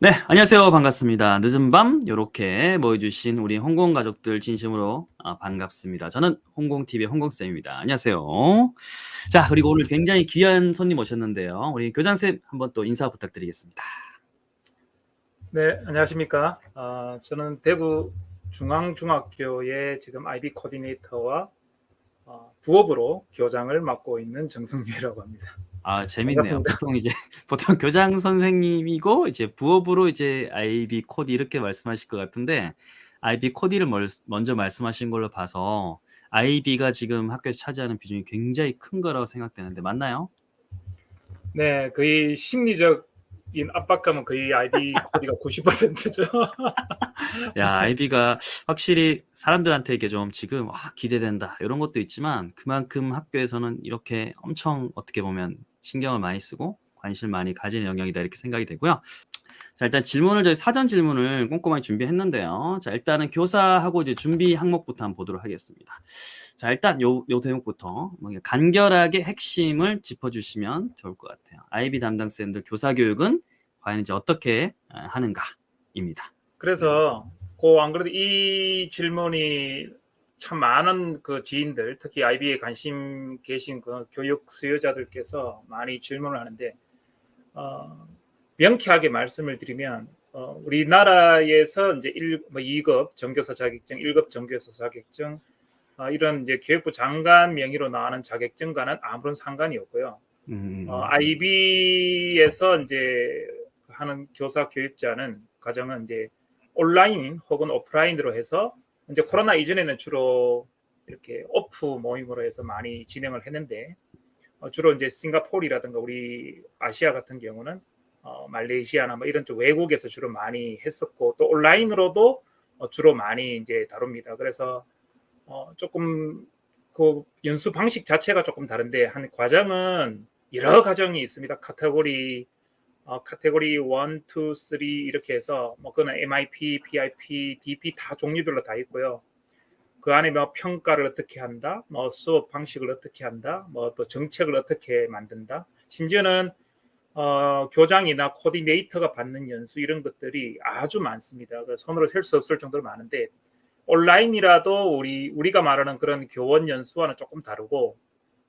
네, 안녕하세요. 반갑습니다. 늦은 밤 요렇게 모여주신 우리 홍콩 가족들 진심으로 아, 반갑습니다. 저는 홍콩TV의 홍콩 쌤입니다. 안녕하세요. 자, 그리고 오늘 굉장히 귀한 손님 오셨는데요. 우리 교장 쌤 한번 또 인사 부탁드리겠습니다. 네, 안녕하십니까. 아, 저는 대구 중앙중학교의 지금 IB 코디네이터와 어, 부업으로 교장을 맡고 있는 정성유라고 합니다. 아, 재밌네요. 반갑습니다. 보통 이제, 보통 교장 선생님이고, 이제 부업으로 이제 IB 코디 이렇게 말씀하실 것 같은데, IB 코디를 멀- 먼저 말씀하신 걸로 봐서, IB가 지금 학교에서 차지하는 비중이 굉장히 큰 거라고 생각되는데, 맞나요? 네, 거의 심리적인 압박감은 거의 IB 코디가 90%죠. 야, IB가 확실히 사람들한테 이게 좀 지금 와, 기대된다 이런 것도 있지만 그만큼 학교에서는 이렇게 엄청 어떻게 보면 신경을 많이 쓰고 관심을 많이 가지는 영역이다 이렇게 생각이 되고요. 자, 일단 질문을 저희 사전 질문을 꼼꼼하게 준비했는데요. 자, 일단은 교사하고 이제 준비 항목부터 한번 보도록 하겠습니다. 자, 일단 요, 요 대목부터 뭐 간결하게 핵심을 짚어주시면 좋을 것 같아요. IB 담당 쌤들 교사 교육은 과연 이제 어떻게 아, 하는가입니다. 그래서 그 안 그래도 이 질문이 참 많은 그 지인들, 특히 IB에 관심 계신 그 교육 수요자들께서 많이 질문을 하는데 어, 명쾌하게 말씀을 드리면 어, 우리나라에서 이제 1, 뭐 2급 전교사 자격증, 1급 전교사 자격증 어, 이런 이제 교육부 장관 명의로 나가는 자격증과는 아무런 상관이 없고요. 음, 어, IB에서 이제 하는 교사 교육자는 과정은 이제 온라인 혹은 오프라인으로 해서 이제 코로나 이전에는 주로 이렇게 오프 모임으로 해서 많이 진행을 했는데 어, 주로 이제 싱가포르라든가 우리 아시아 같은 경우는 어, 말레이시아나 뭐 이런 쪽 외국에서 주로 많이 했었고 또 온라인으로도 어, 주로 많이 이제 다룹니다. 그래서 어, 조금 그 연수 방식 자체가 조금 다른데 한 과정은 여러 과정이 있습니다. 카테고리 어, 카테고리 1, 2, 3 이렇게 해서 뭐 그거는 MIP, PIP, DP 다 종류별로 다 있고요. 그 안에 뭐 평가를 어떻게 한다, 뭐 수업 방식을 어떻게 한다, 뭐 또 정책을 어떻게 만든다. 심지어는 어, 교장이나 코디네이터가 받는 연수 이런 것들이 아주 많습니다. 그 손으로 셀 수 없을 정도로 많은데 온라인이라도 우리 우리가 말하는 그런 교원 연수와는 조금 다르고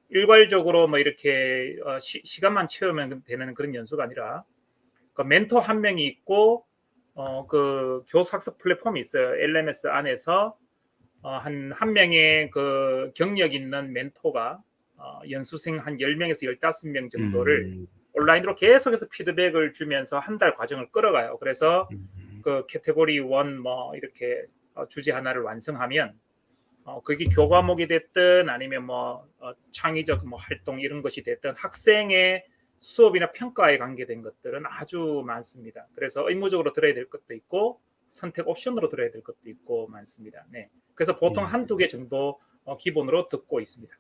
일괄적으로 뭐 이렇게 어, 시, 시간만 채우면 되는 그런 연수가 아니라 그 멘토 한 명이 있고 어, 그 교사학습 플랫폼이 있어요. LMS 안에서 어, 한, 한 명의 그 경력 있는 멘토가 어, 연수생 한 10명에서 15명 정도를 음, 온라인으로 계속해서 피드백을 주면서 한 달 과정을 끌어가요. 그래서 음, 그 캐테고리 1뭐 이렇게 어, 주제 하나를 완성하면 어, 그게 교과목이 됐든 아니면 뭐 어, 창의적 뭐 활동 이런 것이 됐든 학생의 수업이나 평가에 관계된 것들은 아주 많습니다. 그래서 의무적으로 들어야 될 것도 있고 선택 옵션으로 들어야 될 것도 있고 많습니다. 네. 그래서 보통 네. 한두 개 정도 어, 기본으로 듣고 있습니다.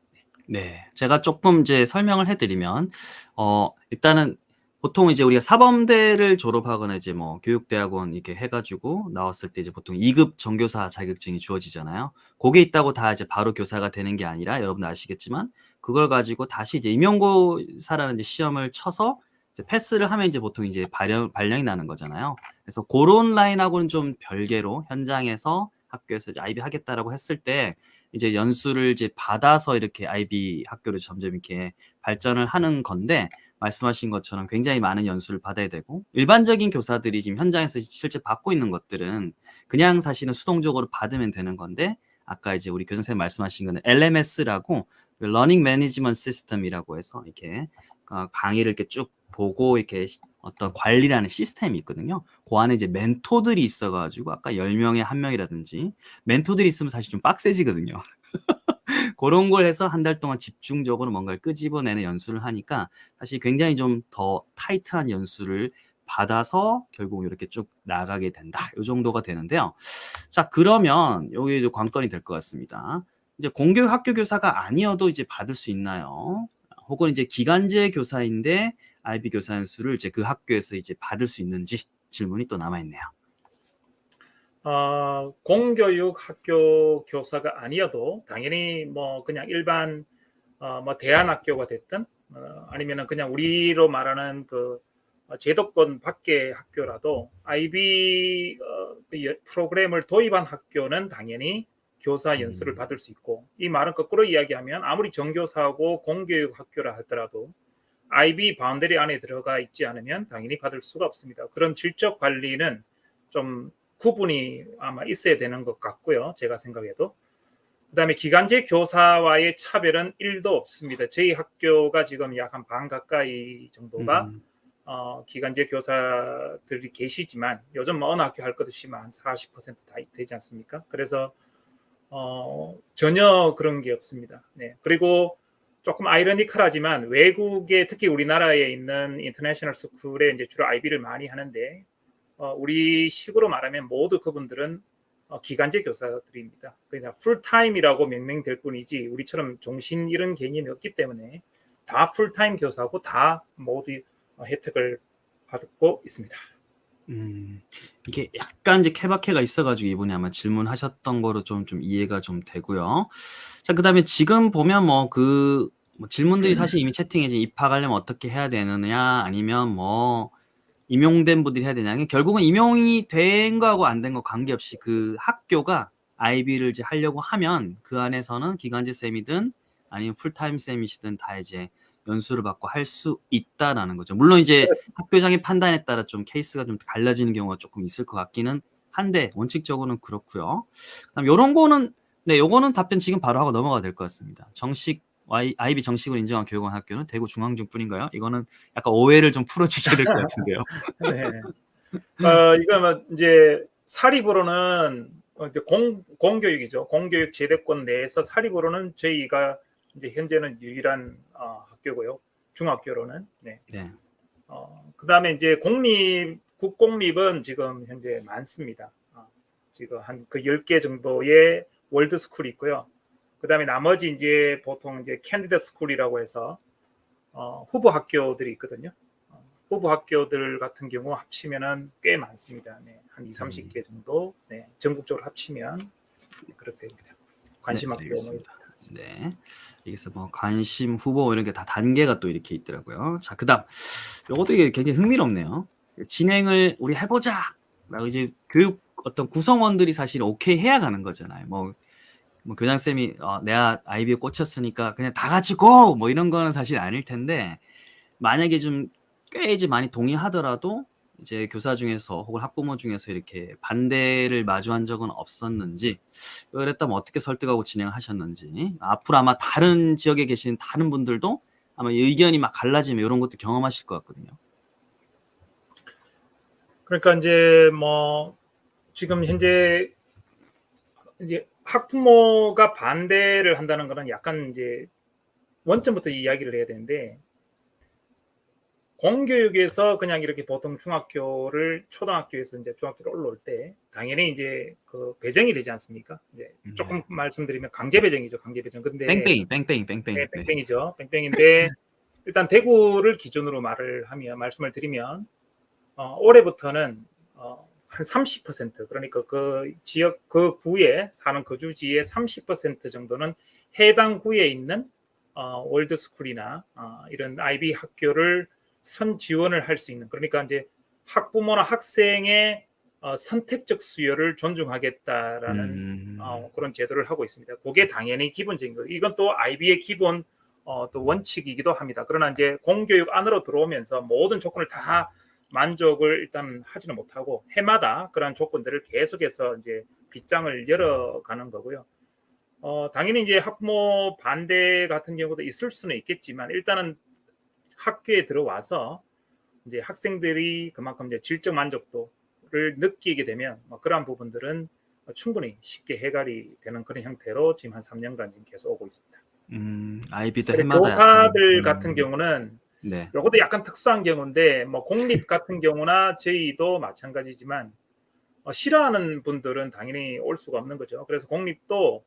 네, 제가 조금 이제 설명을 해드리면, 어, 일단은 보통 이제 우리가 사범대를 졸업하거나 이제 뭐 교육대학원 이렇게 해가지고 나왔을 때 이제 보통 2급 정교사 자격증이 주어지잖아요. 그게 있다고 다 이제 바로 교사가 되는 게 아니라 여러분 아시겠지만 그걸 가지고 다시 이제 임용고사라는 이제 시험을 쳐서 이제 패스를 하면 이제 보통 이제 발령, 발령이 나는 거잖아요. 그래서 그런 라인하고는 좀 별개로 현장에서 학교에서 이제 아이비 하겠다라고 했을 때 이제 연수를 이제 받아서 이렇게 아이비 학교를 점점 이렇게 발전을 하는 건데 말씀하신 것처럼 굉장히 많은 연수를 받아야 되고 일반적인 교사들이 지금 현장에서 실제 받고 있는 것들은 그냥 사실은 수동적으로 받으면 되는 건데 아까 이제 우리 교장 선생님 말씀하신 거는 LMS라고 Learning Management System이라고 해서 이렇게 어, 강의를 이렇게 쭉 보고 이렇게 시- 어떤 관리라는 시스템이 있거든요. 그 안에 이제 멘토들이 있어가지고 아까 10명에 한 명이라든지 멘토들이 있으면 사실 좀 빡세지거든요. 그런 걸 해서 한 달 동안 집중적으로 뭔가를 끄집어내는 연수를 하니까 사실 굉장히 좀 더 타이트한 연수를 받아서 결국 이렇게 쭉 나가게 된다. 이 정도가 되는데요. 자, 그러면 여기 도 관건이 될 것 같습니다. 이제 공교육 학교 교사가 아니어도 이제 받을 수 있나요? 혹은 이제 기간제 교사인데 IB 교사 연수를 이제 그 학교에서 이제 받을 수 있는지 질문이 또 남아 있네요. 어, 공교육 학교 교사가 아니어도 당연히 뭐 그냥 일반 어, 뭐 대안학교가 됐든 어, 아니면은 그냥 우리로 말하는 그 어, 제도권 밖의 학교라도 IB 어, 그 여- 프로그램을 도입한 학교는 당연히 교사 연수를 음. 받을 수 있고 이 말은 거꾸로 이야기하면 아무리 정교사고 공교육 학교라 하더라도 IB 바운더리 안에 들어가 있지 않으면 당연히 받을 수가 없습니다. 그런 질적 관리는 좀 구분이 아마 있어야 되는 것 같고요. 제가 생각해도. 그다음에 기간제 교사와의 차별은 1도 없습니다. 저희 학교가 지금 약 한 반 가까이 정도가 음. 어, 기간제 교사들이 계시지만 요즘 뭐 어느 학교 할 것 없이만 한 40%다 되지 않습니까? 그래서 어, 전혀 그런 게 없습니다. 네. 그리고 조금 아이러니컬하지만 외국에 특히 우리나라에 있는 인터내셔널 스쿨에 이제 주로 IB를 많이 하는데 어, 우리 식으로 말하면 모두 그분들은 어, 기간제 교사들입니다. 그냥 풀타임이라고 명명될 뿐이지 우리처럼 종신 이런 개념이 없기 때문에 다 풀타임 교사고 다 모두 어, 혜택을 받고 있습니다. 음, 이게 약간 이제 케바케가 있어가지고 이분이 아마 질문하셨던 거로 좀, 좀 이해가 좀 되고요. 자, 그 다음에 지금 보면 뭐 그, 뭐 질문들이 사실 이미 채팅에 이제 입학하려면 어떻게 해야 되느냐, 아니면 뭐, 임용된 분들이 해야 되냐. 결국은 임용이 된 거하고 안 된 거 관계없이 그 학교가 IB를 이제 하려고 하면 그 안에서는 기간제 쌤이든 아니면 풀타임 쌤이시든 다 이제 연수를 받고 할 수 있다라는 거죠. 물론 이제 학교장의 판단에 따라 좀 케이스가 좀 갈라지는 경우가 조금 있을 것 같기는 한데 원칙적으로는 그렇고요. 그다음 요런 거는 네, 요거는 답변 지금 바로 하고 넘어가야 될것 같습니다. 정식 IB 정식으로 인정한 교육원 학교는 대구 중앙중뿐인가요? 이거는 약간 오해를 좀 풀어주셔야 될 것 같은데요. 네. 어, 이거 뭐 이제 사립으로는 어, 이제 공, 공교육이죠. 공교육 제도권 내에서 사립으로는 저희가 이제 현재는 유일한 어, 학교고요. 중학교로는. 네. 네. 어, 그다음에 이제 공립 국공립은 지금 현재 많습니다. 어, 지금 한 그 10개 정도의 월드 스쿨이 있고요. 그다음에 나머지 이제 보통 이제 캔디드 스쿨이라고 해서 어, 후보 학교들이 있거든요. 어, 후보 학교들 같은 경우 합치면은 꽤 많습니다. 네, 한 2, 30개 정도. 네, 전국적으로 합치면 그렇게 됩니다. 관심 네, 학교 뭐 알겠습니다. 네. 여기서 뭐 관심 후보 이런 게 다 단계가 또 이렇게 있더라고요. 자, 그다음 요것도 이게 굉장히 흥미롭네요. 진행을 우리 해보자. 라고 이제 교육 어떤 구성원들이 사실 오케이 해야 가는 거잖아요. 뭐, 뭐 교장 쌤이 어, 내가 아이비에 꽂혔으니까 그냥 다 같이 고! 뭐 이런 거는 사실 아닐 텐데 만약에 좀 꽤 이제 많이 동의하더라도 이제 교사 중에서 혹은 학부모 중에서 이렇게 반대를 마주한 적은 없었는지 그랬다면 어떻게 설득하고 진행하셨는지 앞으로 아마 다른 지역에 계신 다른 분들도 아마 의견이 막 갈라지면 이런 것도 경험하실 것 같거든요. 그러니까 이제 뭐 지금 현재 이제 학부모가 반대를 한다는 거는 약간 이제 원점부터 이야기를 해야 되는데 공교육에서 그냥 이렇게 보통 중학교를 초등학교에서 이제 중학교로 올라올 때 당연히 이제 그 배정이 되지 않습니까? 이제 조금 네. 말씀드리면 강제 배정이죠, 강제 배정. 근데 뺑뺑이, 뺑뺑이, 뺑뺑이. 네, 네. 뺑뺑이죠. 뺑뺑인데 일단 대구를 기준으로 말을 하면 말씀을 드리면 어, 올해부터는 어, 한 30% 그러니까 그 지역 그 구에 사는 거주지의 30% 정도는 해당 구에 있는 어, 월드스쿨이나 어, 이런 IB 학교를 선 지원을 할 수 있는 그러니까 이제 학부모나 학생의 어, 선택적 수요를 존중하겠다라는 음, 어, 그런 제도를 하고 있습니다. 그게 당연히 기본적인 거예요. 이건 또 IB의 기본 어, 또 원칙이기도 합니다. 그러나 이제 공교육 안으로 들어오면서 모든 조건을 다 만족을 일단 하지는 못하고 해마다 그런 조건들을 계속해서 이제 빗장을 열어가는 거고요. 어, 당연히 이제 학부모 반대 같은 경우도 있을 수는 있겠지만 일단은 학교에 들어와서 이제 학생들이 그만큼 이제 질적 만족도를 느끼게 되면 뭐 그러한 부분들은 충분히 쉽게 해결이 되는 그런 형태로 지금 한 3년간 지금 계속 오고 있습니다. 음, 아이비 때 근데 해마다 교사들 음, 같은 경우는 네. 이것도 약간 특수한 경우인데 뭐 공립 같은 경우나 저희도 마찬가지지만 어, 싫어하는 분들은 당연히 올 수가 없는 거죠. 그래서 공립도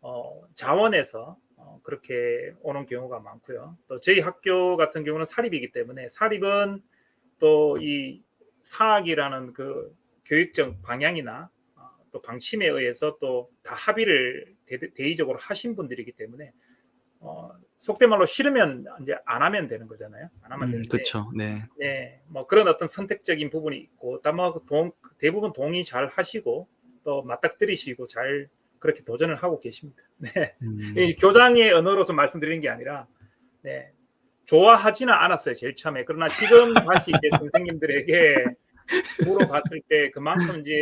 어, 자원에서 어, 그렇게 오는 경우가 많고요. 또 저희 학교 같은 경우는 사립이기 때문에 사립은 또 이 사학이라는 그 교육적 방향이나 어, 또 방침에 의해서 또 다 합의를 대, 대의적으로 하신 분들이기 때문에 어, 속된 말로 싫으면 이제 안 하면 되는 거잖아요. 안 하면 음, 되는데 그렇죠. 네. 네, 뭐 그런 어떤 선택적인 부분이 있고, 다만 그 동, 대부분 동의 잘 하시고 또 맞닥뜨리시고 잘 그렇게 도전을 하고 계십니다. 네, 음, 이 교장의 언어로서 말씀드리는 게 아니라, 네, 좋아하지는 않았어요 제일 처음에. 그러나 지금 다시 이제 선생님들에게 물어봤을 때 그만큼 이제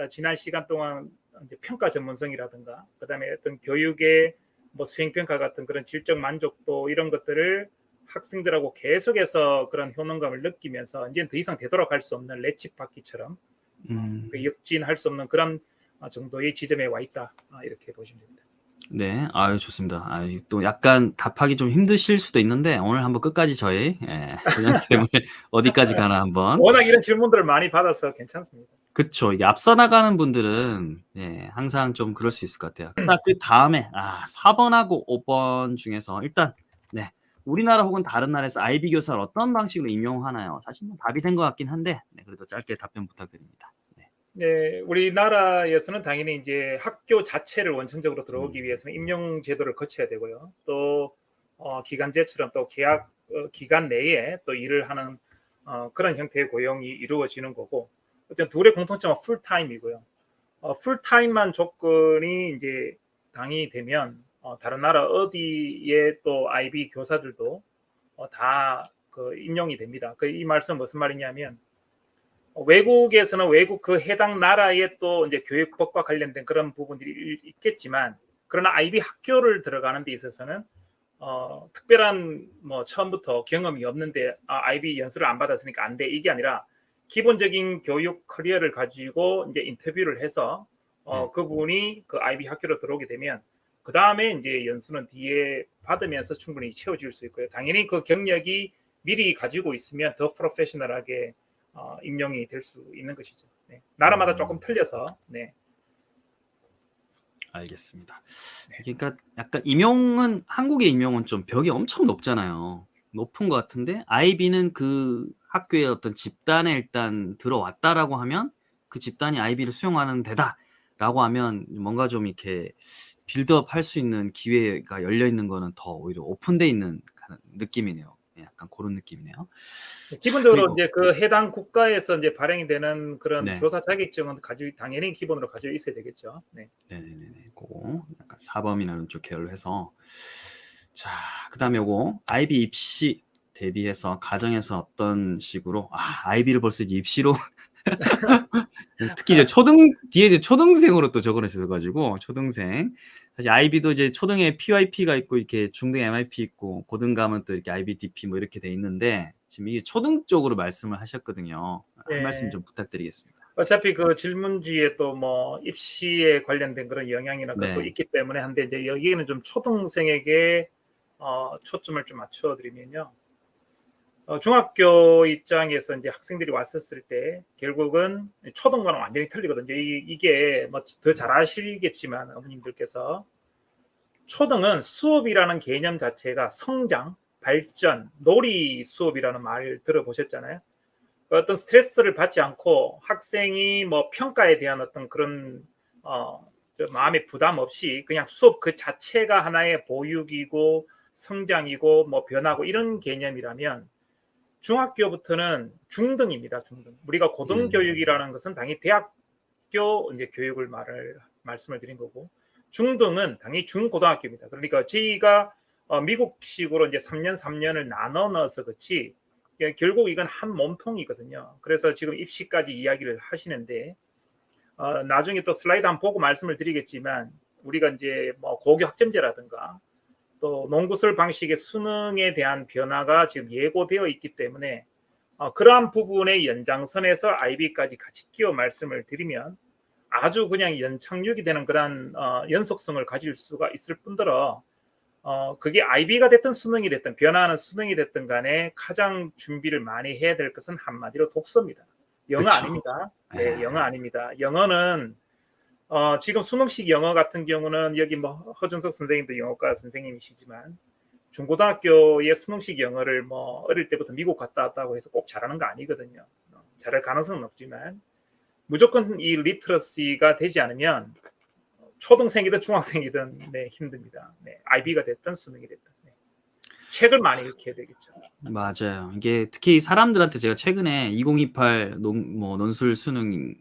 어, 지난 시간 동안 이제 평가 전문성이라든가, 그다음에 어떤 교육의 뭐 수행평가 같은 그런 질적 만족도 이런 것들을 학생들하고 계속해서 그런 효능감을 느끼면서 이제 더 이상 되돌아갈 수 없는 레칩 바퀴처럼 음, 그 역진할 수 없는 그런 어, 정도의 지점에 와 있다 아, 이렇게 보시면 됩니다. 네, 아유 좋습니다. 아, 또 약간 답하기 좀 힘드실 수도 있는데 오늘 한번 끝까지 저희 예, 쌤을 어디까지 가나 한번. 워낙 이런 질문들을 많이 받아서 괜찮습니다. 그쵸. 이게 앞서 나가는 분들은 예, 항상 좀 그럴 수 있을 것 같아요. 자, 그 다음에 아, 4번하고 5번 중에서 일단 네. 우리나라 혹은 다른 나라에서 IB 교사를 어떤 방식으로 임용하나요? 사실 뭐 답이 된 것 같긴 한데 네, 그래도 짧게 답변 부탁드립니다. 네. 네, 우리나라에서는 당연히 이제 학교 자체를 원천적으로 들어오기 음. 위해서는 임용 제도를 거쳐야 되고요. 또 어, 기간제처럼 또 계약 어, 기간 내에 또 일을 하는 어, 그런 형태의 고용이 이루어지는 거고, 어쨌든 둘의 공통점은 풀타임이고요. 어, 풀타임만 조건이 이제 당이 되면 어, 다른 나라 어디에 또 IB 교사들도 어, 다그 임용이 됩니다. 그 이 말씀 무슨 말이냐면 어, 외국에서는 외국 그 해당 나라의 또 이제 교육법과 관련된 그런 부분들이 있겠지만 그러나 IB 학교를 들어가는 데 있어서는 어, 특별한 뭐 처음부터 경험이 없는데 아, IB 연수를 안 받았으니까 안 돼 이게 아니라 기본적인 교육 커리어를 가지고 이제 인터뷰를 해서 어, 네. 그분이 그 IB 학교로 들어오게 되면 그 다음에 이제 연수는 뒤에 받으면서 충분히 채워질 수 있고요. 당연히 그 경력이 미리 가지고 있으면 더 프로페셔널하게 어, 임용이 될 수 있는 것이죠. 네. 나라마다 음. 조금 틀려서 네. 알겠습니다. 그러니까 약간 임용은 한국의 임용은 좀 벽이 엄청 높잖아요. 높은 것 같은데 IB는 그 학교의 어떤 집단에 일단 들어왔다라고 하면 그 집단이 IB를 수용하는 데다라고 하면 뭔가 좀 이렇게 빌드업 할 수 있는 기회가 열려 있는 거는 더 오히려 오픈돼 있는 느낌이네요. 예, 약간 그런 느낌이네요. 기본적으로 그리고- 이제 그 해당 국가에서 이제 발행이 되는 그런 네. 교사 자격증은 가지고 당연히 기본으로 가지고 있어야 되겠죠. 네. 네네네. 그거 약간 사범이나 이런 쪽 계열로 해서 자, 그다음에 요거 IB 입시 대비해서 가정에서 어떤 식으로 아, IB를 벌써 이제 입시로 특히 이제 초등 뒤에 이제 초등생으로 또 적어내셔 가지고 초등생 사실 IB도 이제 초등에 PYP가 있고 이렇게 중등 MIP 있고 고등 가면 또 이렇게 IBDP 뭐 이렇게 돼 있는데 지금 이게 초등 쪽으로 말씀을 하셨거든요. 한 네. 말씀 좀 부탁드리겠습니다. 어차피 그 질문지에 또 뭐 입시에 관련된 그런 영향이나 네. 것도 있기 때문에 한데 이제 여기에는 좀 초등생에게 어, 초점을 좀 맞춰 드리면요. 어, 중학교 입장에서 이제 학생들이 왔었을 때 결국은 초등과는 완전히 틀리거든요. 이, 게 뭐 더 잘 아시겠지만 어머님들께서 초등은 수업이라는 개념 자체가 성장, 발전, 놀이 수업이라는 말 들어보셨잖아요. 어떤 스트레스를 받지 않고 학생이 뭐 평가에 대한 어떤 그런 어, 저 마음의 부담 없이 그냥 수업 그 자체가 하나의 보육이고 성장이고 뭐 변하고 이런 개념이라면 중학교부터는 중등입니다. 중등. 우리가 고등 교육이라는 것은 당연히 대학교 이제 교육을 말을 말씀을 드린 거고 중등은 당연히 중고등학교입니다. 그러니까 저희가 어, 미국식으로 이제 3년 3년을 나눠 넣어서 그렇지 예, 결국 이건 한 몸통이거든요. 그래서 지금 입시까지 이야기를 하시는데 어, 나중에 또 슬라이드 한번 보고 말씀을 드리겠지만 우리가 이제 뭐 고교 학점제라든가 또 농구술 방식의 수능에 대한 변화가 지금 예고되어 있기 때문에 어, 그러한 부분의 연장선에서 IB까지 같이 끼워 말씀을 드리면 아주 그냥 연착륙이 되는 그런 어, 연속성을 가질 수가 있을 뿐더러 어, 그게 IB가 됐든 수능이 됐든 변화하는 수능이 됐든 간에 가장 준비를 많이 해야 될 것은 한마디로 독서입니다. 영어 그쵸. 아닙니다. 네, 네. 영어 아닙니다. 영어는 어, 지금 수능식 영어 같은 경우는 여기 뭐 허준석 선생님도 영어과 선생님이시지만 중고등학교의 수능식 영어를 뭐 어릴 때부터 미국 갔다 왔다고 해서 꼭 잘하는 거 아니거든요. 어, 잘할 가능성은 없지만 무조건 이 리트러시가 되지 않으면 초등생이든 중학생이든 네, 힘듭니다. 네, IB가 됐든 수능이 됐든 네. 책을 많이 읽혀야 되겠죠. 맞아요. 이게 특히 사람들한테 제가 최근에 2028 논, 뭐 논술 수능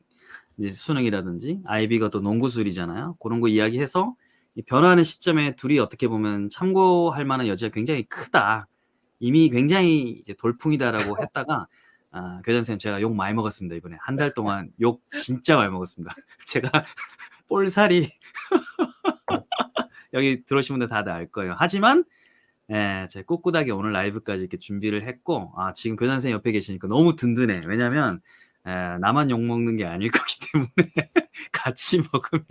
이제 수능이라든지 IB가 또 농구술이잖아요. 그런 거 이야기해서 이 변화하는 시점에 둘이 어떻게 보면 참고할 만한 여지가 굉장히 크다. 이미 굉장히 이제 돌풍이다라고 했다가 아, 교장 선생님 제가 욕 많이 먹었습니다 이번에 한 달 동안 욕 진짜 많이 먹었습니다. 제가 볼살이 여기 들어오신 분들 다들 알 거예요. 하지만 예, 제가 꿋꿋하게 오늘 라이브까지 이렇게 준비를 했고, 아, 지금 교장 선생님 옆에 계시니까 너무 든든해. 왜냐면, 예, 나만 욕 먹는 게 아닐 거기 때문에 같이 먹으면,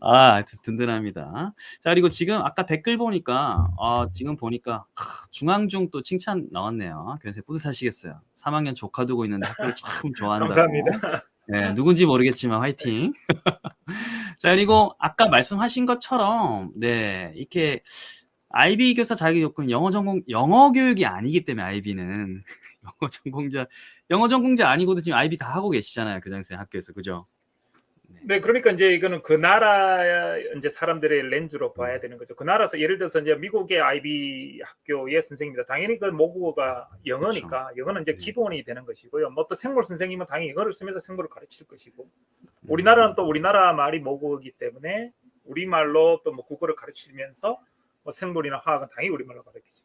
아, 든- 든든합니다. 자, 그리고 지금 아까 댓글 보니까, 아, 지금 보니까, 하, 중앙중 또 칭찬 나왔네요. 선생님 뿌듯하시겠어요. 3학년 조카 두고 있는데 학교를 참 좋아한다고. 감사합니다. 네, 누군지 모르겠지만 화이팅. 자, 그리고 아까 말씀하신 것처럼, 네, 이렇게 IB 교사 자격 요건 영어 전공, 영어 교육이 아니기 때문에 IB는 영어 전공자, 영어 전공자 아니고도 지금 IB 다 하고 계시잖아요. 교장선생 학교에서. 그죠? 네, 그러니까 이제 이거는 그 나라 이제 사람들의 렌즈로 봐야 되는 거죠. 그 나라에서 예를 들어서 이제 미국의 IB 학교의 선생님이다. 당연히 그 모국어가 영어니까 영어는 이제 네. 기본이 되는 것이고요. 뭐 또 생물 선생님은 당연히 영어를 쓰면서 생물을 가르칠 것이고, 우리나라는 또 우리나라 말이 모국어이기 때문에 우리 말로 또 뭐 국어를 가르치면서 뭐 생물이나 화학은 당연히 우리 말로 가르치죠.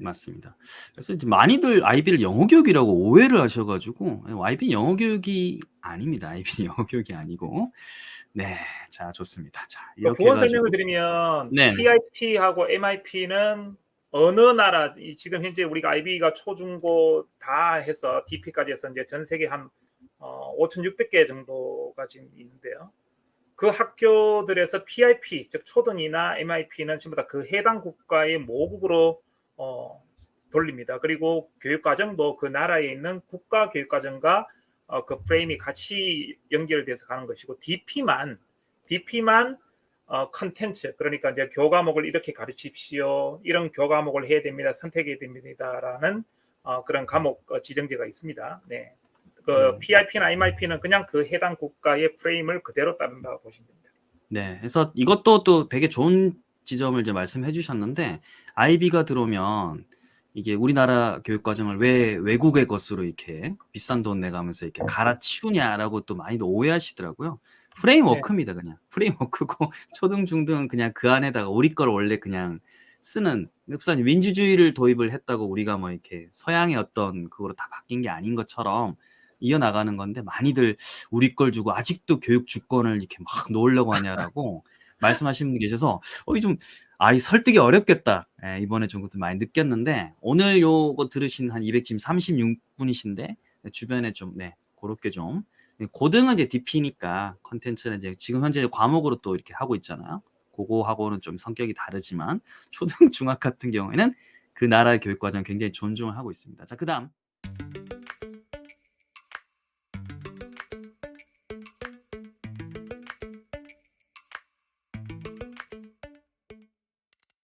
맞습니다. 그래서 이제 많이들 IB를 영어 교육이라고 오해를 하셔가지고 IB 영어 교육이 아닙니다. IB 영어 교육이 아니고 네, 자 좋습니다. 자그 이렇게 보원 해가지고 설명을 드리면 네. PIP하고 MIP는 어느 나라 이 지금 현재 우리가 IB가 초중고 다 해서 DP까지 해서 이제 전 세계 한 어, 5,600개 정도가 지금 있는데요. 그 학교들에서 PIP 즉 초등이나 MIP는 전부 다 그 해당 국가의 모국으로 어, 돌립니다. 그리고 교육과정도 그 나라에 있는 국가 교육과정과 어, 그 프레임이 같이 연결돼서 가는 것이고 DP만 DP만 어, 컨텐츠 그러니까 이제 교과목을 이렇게 가르치십시오. 이런 교과목을 해야 됩니다. 선택해야 됩니다라는 어, 그런 과목 어, 지정제가 있습니다. 네. 그 음. PIP나 MIP는 그냥 그 해당 국가의 프레임을 그대로 따른다고 보시면 됩니다. 네, 그래서 이것도 또 되게 좋은 지점을 이제 말씀해 주셨는데 IB가 들어오면 이게 우리나라 교육 과정을 왜 외국의 것으로 이렇게 비싼 돈 내가면서 이렇게 갈아치우냐라고 또 많이들 오해하시더라고요. 프레임워크입니다, 그냥. 프레임워크고 초등 중등 그냥 그 안에다가 우리 걸 원래 그냥 쓰는 흡산 민주주의를 도입을 했다고 우리가 뭐 이렇게 서양의 어떤 그거로 다 바뀐 게 아닌 것처럼 이어나가는 건데 많이들 우리 걸 주고 아직도 교육 주권을 이렇게 막 놓으려고 하냐라고 말씀하시는 분들 계셔서 어, 좀 아 이 설득이 어렵겠다. 예, 이번에 좀 그것도 많이 느꼈는데 오늘 요거 들으신 한 200, 지금 36분이신데 주변에 좀 네, 그렇게 좀 고등은 이제 DP니까 컨텐츠는 이제 지금 현재 과목으로 또 이렇게 하고 있잖아요. 그거하고는 좀 성격이 다르지만 초등 중학 같은 경우에는 그 나라의 교육 과정 굉장히 존중을 하고 있습니다. 자, 그다음